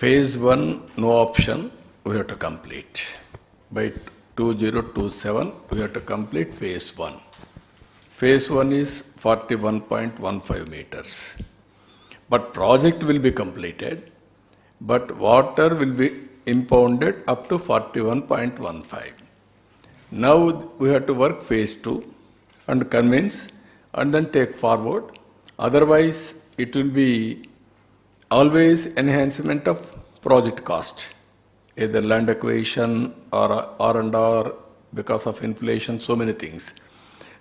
Phase one, no option, we have to complete. By 2027, we have to complete phase one. Phase one is 41.15 meters. But project will be completed, but water will be impounded up to 41.15. Now we have to work phase two and convince and then take forward. Otherwise, it will be always enhancement of project cost, either land acquisition or R and R because of inflation, so many things.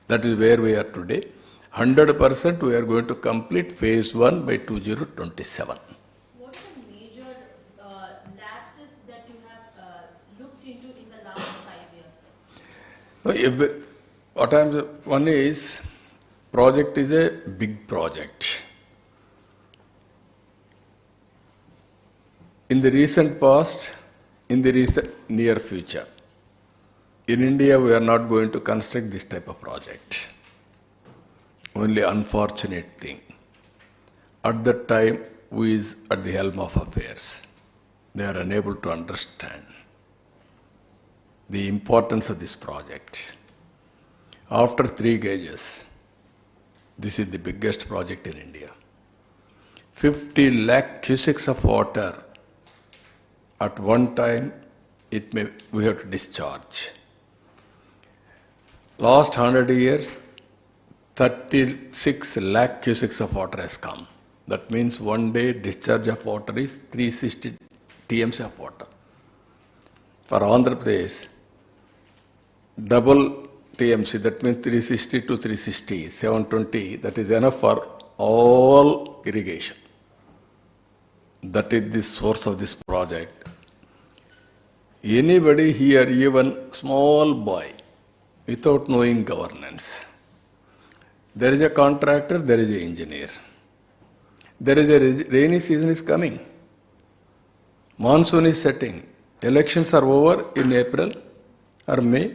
That is where we are today. Hundred percent we are going to complete phase one by two zero twenty-seven. What are the major uh, lapses that you have uh, looked into in the last five years? No, if, what I'm, one is, project is a big project. In the recent past, in the recent near future, in India, we are not going to construct this type of project. Only unfortunate thing. At that time, who is at the helm of affairs? They are unable to understand the importance of this project. After three gauges, this is the biggest project in India. 50 lakh cusics of water at one time it may we have to discharge. Last 100 years, 36 lakh cusics of water has come. That means one day discharge of water is 360 TMC of water. For Andhra Pradesh, double TMC, that means 360 to 360, 720, that is enough for all irrigation. That is the source of this project. Anybody here, even small boy, without knowing governance, there is a contractor, there is a engineer. There is a rainy season is coming. Monsoon is setting. Elections are over in April or May.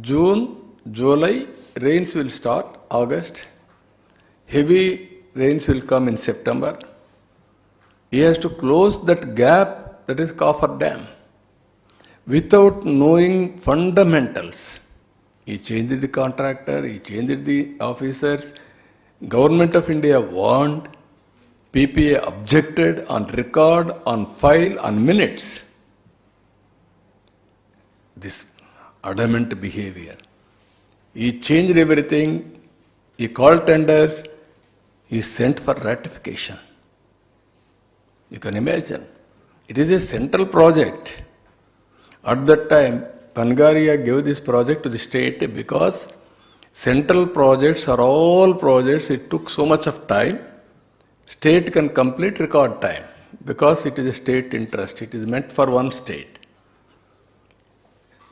June, July, rains will start, August. Heavy rains will come in September. He has to close that gap that is Coffer Dam without knowing fundamentals. He changed the contractor, he changed the officers. Government of India warned, PPA objected on record, on file, on minutes. This adamant behavior. He changed everything, he called tenders, he sent for ratification. You can imagine. It is a central project. At that time, Pangaria gave this project to the state because central projects are all projects, it took so much of time. State can complete record time because it is a state interest, it is meant for one state.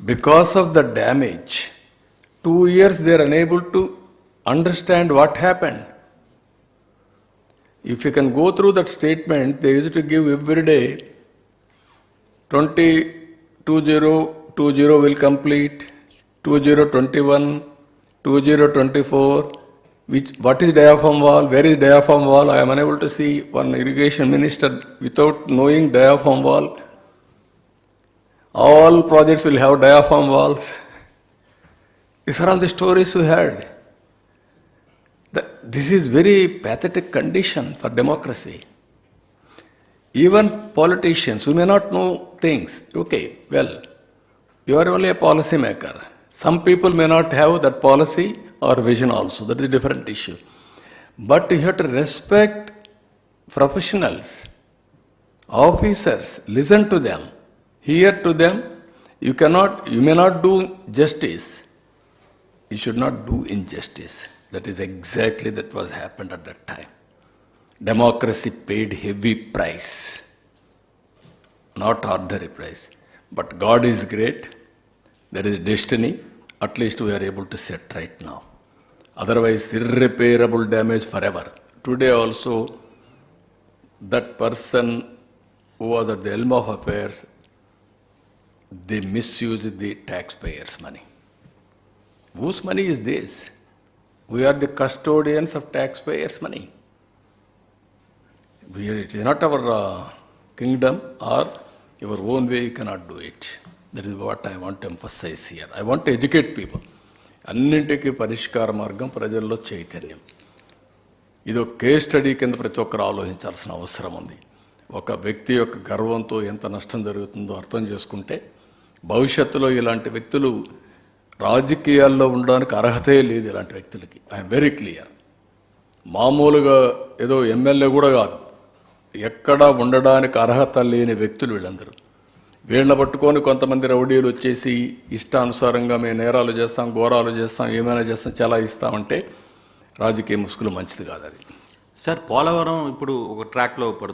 Because of the damage, two years they are unable to understand what happened. If you can go through that statement, they used to give every day 20, 2020 will complete, 2021, 2024, which, what is diaphragm wall, where is diaphragm wall, I am unable to see one irrigation minister without knowing diaphragm wall. All projects will have diaphragm walls. These are all the stories we heard. This is very pathetic condition for democracy. Even politicians who may not know things, okay, well, you are only a policy maker. Some people may not have that policy or vision also, that is a different issue. But you have to respect professionals, officers, listen to them, hear to them. You cannot, you may not do justice. You should not do injustice. That is exactly that was happened at that time. democracy paid heavy price, not ordinary price. But God is great. There is destiny. At least we are able to set right now. Otherwise, irreparable damage forever. Today also, that person who was at the helm of affairs, they misused the taxpayers' money. Whose money is this? We are the custodians of tax payers money we are it is not our kingdom or your own way you cannot do it that is what I want emphasise here I want educate people అన్నింటికీ పరిష్కార మార్గం ప్రజల్లో చైతన్యం. ఇది ఒక case study కింద ప్రతి ఒక్కరు ఆలోచించాల్సిన అవసరం ఉంది. ఒక వ్యక్తి యొక్క గర్వంతో ఎంత నష్టం జరుగుతుందో అర్థం చేసుకుంటే భవిష్యత్తులో ఇలాంటి వ్యక్తులు రాజకీయాల్లో ఉండడానికి అర్హతే లేదు ఇలాంటి వ్యక్తులకి. ఐఎమ్ వెరీ క్లియర్ మామూలుగా ఏదో ఎమ్మెల్యే కూడా కాదు. ఎక్కడా ఉండడానికి అర్హత లేని వ్యక్తులు వీళ్ళందరూ. వీళ్ళని పట్టుకొని కొంతమంది రౌడీలు వచ్చేసి ఇష్టానుసారంగా మేము నేరాలు చేస్తాం ఘోరాలు చేస్తాం ఏమైనా చేస్తాం చాలా ఇస్తామంటే రాజకీయ ముసుగులు మంచిది కాదు అది. సార్ పోలవరం ఇప్పుడు ఒక ట్రాక్లో పడుతుంది.